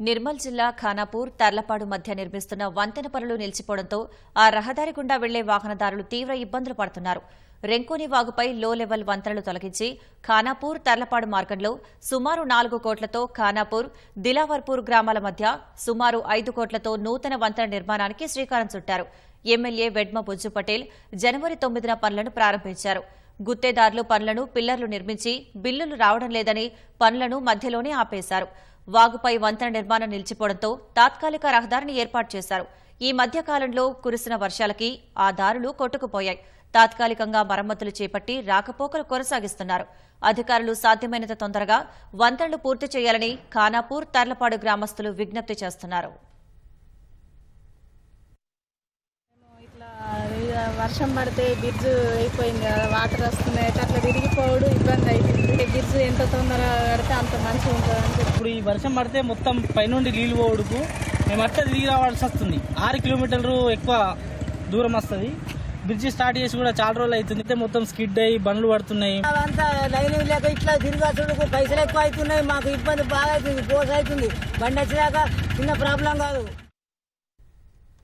నిర్మల్ జిల్లా ఖానాపూర్ తర్లపాడు మధ్య నిర్మిస్తున్న వంతెన పనులు నిలిచిపోవడంతో ఆ రహదారి గుండా వెళ్ళే వాహనదారులు తీవ్ర ఇబ్బందులు పడుతున్నారు. రెంకోని వాగుపై లో లెవెల్ వంతెనలు తొలగించి ఖానాపూర్ తర్లపాడు మార్గంలో సుమారు నాలుగు కోట్లతో ఖానాపూర్ దిలావర్పూర్ గ్రామాల మధ్య సుమారు ఐదు కోట్లతో నూతన వంతెన నిర్మాణానికి శ్రీకారం చుట్టారు. ఎమ్మెల్యే వెడ్మ బుజ్జు పటేల్ జనవరి తొమ్మిదిన పనులను ప్రారంభించారు. గుత్తేదారులు పనులను పిల్లర్లు నిర్మించి బిల్లులు రావడం లేదని పనులను మధ్యలోనే ఆపేశారు. వాగుపై వంతెన నిర్మాణం నిలిచిపోవడంతో తాత్కాలిక రహదారిని ఏర్పాటు చేశారు. ఈ మధ్య కాలంలో కురిసిన వర్షాలకి ఆ దారులు కొట్టుకుపోయాయి. తాత్కాలికంగా మరమ్మతులు చేపట్టి రాకపోకలు కొనసాగిస్తున్నారు. అధికారులు సాధ్యమైనంత తొందరగా వంతెనలు పూర్తి చేయాలని ఖానాపూర్ తర్లపాడు గ్రామస్తులు విజ్ఞప్తి చేస్తున్నారు ఇట్లా ఇక వర్షం పడితే బ్రిడ్జ్ అయిపోయింది కదా వాటర్ వస్తున్నాయి అట్లా విరిగిపోవడం ఇబ్బంది అవుతుంది బ్రిడ్జ్ ఎంత తొందరగా కడితే అంత మంచిగా ఉంటుంది ఇప్పుడు ఈ వర్షం పడితే మొత్తం పైనుండి నీళ్ళు పోవడుకు. మేము అట్లా తిరిగి రావాల్సి వస్తుంది. ఆరు కిలోమీటర్లు ఎక్కువ దూరం వస్తుంది. బ్రిడ్జి స్టార్ట్ చేసి కూడా చాలా రోజులు అవుతుంది. అయితే మొత్తం స్కిడ్ అయ్యి బండ్లు పడుతున్నాయి. అదంతా లైన్ లేక ఇట్లా తిరిగి పైసలు ఎక్కువ అవుతున్నాయి. మాకు ఇబ్బంది బాగా అవుతుంది పోస్ అవుతుంది. బండి వచ్చినాక చిన్న ప్రాబ్లం కాదు.